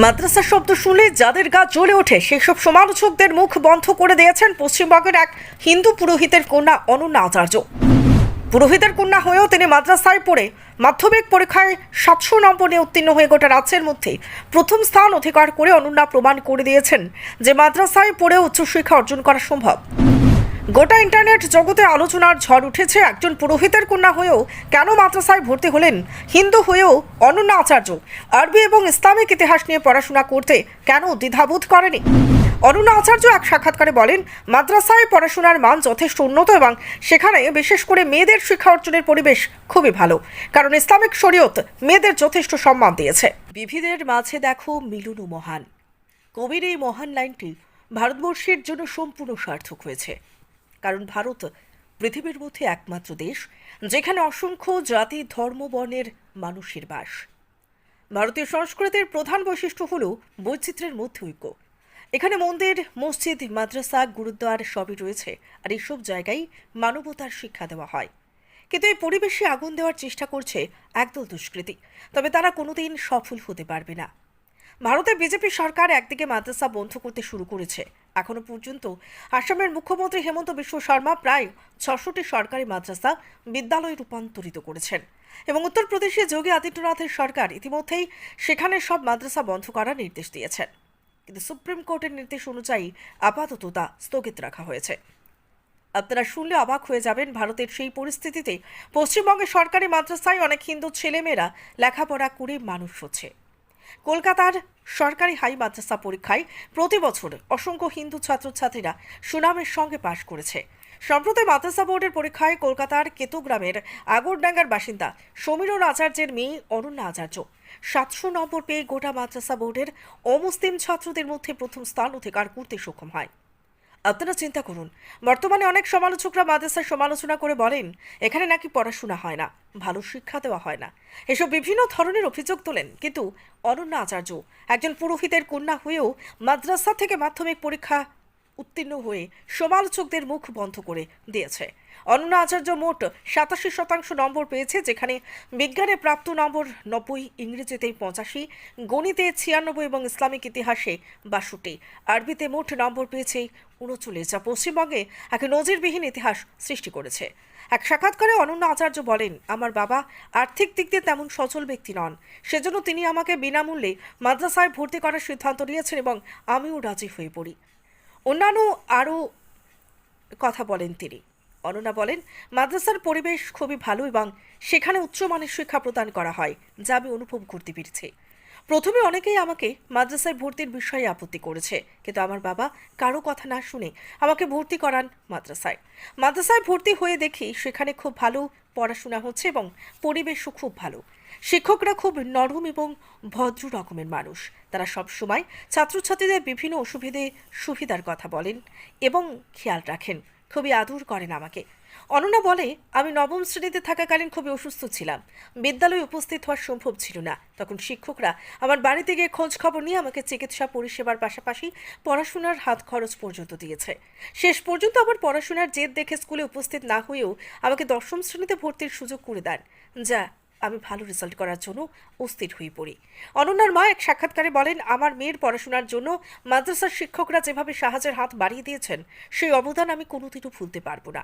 মাদ্রাসা শব্দ শুনে যাদের গা জ্বলে ওঠে, সেসব সমালোচকদের মুখ বন্ধ করে দিয়েছেন পশ্চিমবঙ্গের এক হিন্দু পুরোহিতের কন্যা অনন্যা আচার্য। পুরোহিতের কন্যা হয়েও তিনি মাদ্রাসায় পড়ে। মাধ্যমিক পরীক্ষায় সাতশো নম্বর নিয়ে উত্তীর্ণ হয়ে গোটা রাজ্যের মধ্যে প্রথম স্থান অধিকার করে অনন্যা প্রমাণ করে দিয়েছেন যে মাদ্রাসায় পড়ে উচ্চশিক্ষা অর্জন করা সম্ভব। গোটা ইন্টারনেট জগতে আলোচনার ঝড় উঠেছে। একজন পুরোহিতের কন্যা হয়েও কেন মাদ্রাসায় ভর্তি হলেন? হিন্দু হয়েও অনন্যা আচার্য। আরবি এবং ইসলামিক ইতিহাস নিয়ে পড়াশোনা করতে কেন দ্বিধাবোধ করেনি? অরুণা আচার্য এক সাক্ষাৎকারে বলেন, মাদ্রাসায় পড়াশোনার মান যথেষ্ট উন্নত এবং সেখানে বিশেষ করে মেয়েদের শিক্ষা অর্জনের পরিবেশ খুবই ভালো। কারণ ইসলামিক শরীয়ত মেয়েদের যথেষ্ট সম্মান দিয়েছে। বিবিধের মাঝে দেখো মিলুনু মহান। কবির এই মহান লাইনটি ভারতবর্ষের জন্য সম্পূর্ণ সার্থক হয়েছে। কারণ ভারত পৃথিবীর মধ্যে একমাত্র দেশ, যেখানে অসংখ্য জাতি, ধর্ম, বর্ণের মানুষের বাস। ভারতীয় সংস্কৃতির প্রধান বৈশিষ্ট্য হল বৈচিত্র্যের মধ্যে ঐক্য। এখানে মন্দির, মসজিদ, মাদ্রাসা, গুরুদ্বার সবই রয়েছে, আর এইসব জায়গায় মানবতার শিক্ষা দেওয়া হয়। কিন্তু এই পরিবেশে আগুন দেওয়ার চেষ্টা করছে একদল দুষ্কৃতী, তবে তারা কোনোদিন সফল হতে পারবে না। ভারতের বিজেপি সরকার একদিকে মাদ্রাসা বন্ধ করতে শুরু করেছে এখনও পর্যন্ত। আসামের মুখ্যমন্ত্রী হেমন্ত বিশ্ব শর্মা প্রায় ছশোটি সরকারি মাদ্রাসা বিদ্যালয়ে রূপান্তরিত করেছেন এবং উত্তরপ্রদেশে যোগী আদিত্যনাথের সরকার ইতিমধ্যেই সেখানে সব মাদ্রাসা বন্ধ করার নির্দেশ দিয়েছেন। কিন্তু সুপ্রিম কোর্টের নির্দেশ অনুযায়ী আপাতত তা স্থগিত রাখা হয়েছে। আপনারা শুনলে অবাক হয়ে যাবেন ভারতের সেই পরিস্থিতিতে। পশ্চিমবঙ্গের সরকারি মাদ্রাসায় অনেক হিন্দু ছেলেমেয়েরা লেখাপড়া করে মানুষ হচ্ছে। কলকাতার সরকারি হাই মাদ্রাসা পরীক্ষায় প্রতি বছর অসংখ্য হিন্দু ছাত্রছাত্রীরা সুনামের সঙ্গে পাশ করেছে। সম্প্রতি মাদ্রাসা বোর্ডের পরীক্ষায় কলকাতার কেতুগ্রামের আগরডাঙ্গার বাসিন্দা সমীরণ আচার্যের মেয়ে অরণ্যা আচার্য। সাতশো নম্বর পেয়ে গোটা মাদ্রাসা বোর্ডের অমুসলিম ছাত্রদের মধ্যে প্রথম স্থান অধিকার করতে সক্ষম হয়। আপনারা চিন্তা করুন। বর্তমানে অনেক সমালোচকরা মাদ্রাসার সমালোচনা করে বলেন, এখানে নাকি পড়াশোনা হয় না, ভালো শিক্ষা দেওয়া হয় না। এসব বিভিন্ন ধরনের অভিযোগ তোলেন, কিন্তু অনন্যা আচার্য, একজন পুরোহিতের কন্যা হয়েও মাদ্রাসা থেকে মাধ্যমিক পরীক্ষা উত্তীর্ণ হয়ে সমালোচকদের মুখ বন্ধ করে দিয়েছে। অনন্যা আচার্য মোট সাতাশি শতাংশ নম্বর পেয়েছে, যেখানে বিজ্ঞানে প্রাপ্ত নম্বর নব্বই, ইংরেজিতে পঁচাশি, গণিতে ছিয়ানব্বই এবং ইসলামিক ইতিহাসে বাষট্টি। আরবিতে মোট নম্বর পেয়েছে উনচল্লিশ, যা পশ্চিমবঙ্গে এক নজিরবিহীন ইতিহাস সৃষ্টি করেছে। এক সাক্ষাৎকারে অনন্য আচার্য বলেন, আমার বাবা আর্থিক দিক দিয়ে তেমন সচল ব্যক্তি নন। সেজন্য তিনি আমাকে বিনামূল্যে মাদ্রাসায় ভর্তি করার সিদ্ধান্ত নিয়েছেন এবং আমিও রাজি হয়ে পড়ি। অন্যান্য আরও কথা বলেন তিনি। অনন্যা বলেন, মাদ্রাসার পরিবেশ খুবই ভালো এবং সেখানে উচ্চমানের শিক্ষা প্রদান করা হয়, যা আমি অনুভব করতে পেরেছি। প্রথমে অনেকেই আমাকে মাদ্রাসায় ভর্তির বিষয়ে আপত্তি করেছে, কিন্তু আমার বাবা কারও কথা না শুনে আমাকে ভর্তি করান মাদ্রাসায়। মাদ্রাসায় ভর্তি হয়ে দেখি সেখানে খুব ভালো পড়াশোনা হচ্ছে এবং পরিবেশও খুব ভালো। শিক্ষকরা খুব নরম এবং ভদ্র রকমের মানুষ। তারা সব সময় ছাত্রছাত্রীদের বিভিন্ন অসুবিধে, সুবিধার কথা বলেন এবং খেয়াল রাখেন। খুবই আদর করেন আমাকে। অনন্যা বলে, আমি নবম শ্রেণীতে থাকাকালীন খুবই অসুস্থ ছিলাম। বিদ্যালয়ে উপস্থিত হওয়া সম্ভব ছিল না। তখন শিক্ষকরা আমার বাড়িতে গিয়ে খোঁজ খবর নিয়ে আমাকে চিকিৎসা পরিষেবার পাশাপাশি পড়াশোনার হাত খরচ পর্যন্ত দিয়েছে। শেষ পর্যন্ত আমার পড়াশোনার জেদ দেখে স্কুলে উপস্থিত না হয়েও আমাকে দশম শ্রেণীতে ভর্তির সুযোগ করে দেন। যা আমি ভালো রেজাল্ট করার জন্য অস্থির হয়ে পড়ি। অনন্যার মা এক সাক্ষাৎকারে বলেন, আমার মেয়ের পড়াশোনার জন্য মাদ্রাসার শিক্ষকরা যেভাবে সাহায্যের হাত বাড়িয়ে দিয়েছেন, সেই অবদান আমি কোনোদিনও ভুলতে পারব না।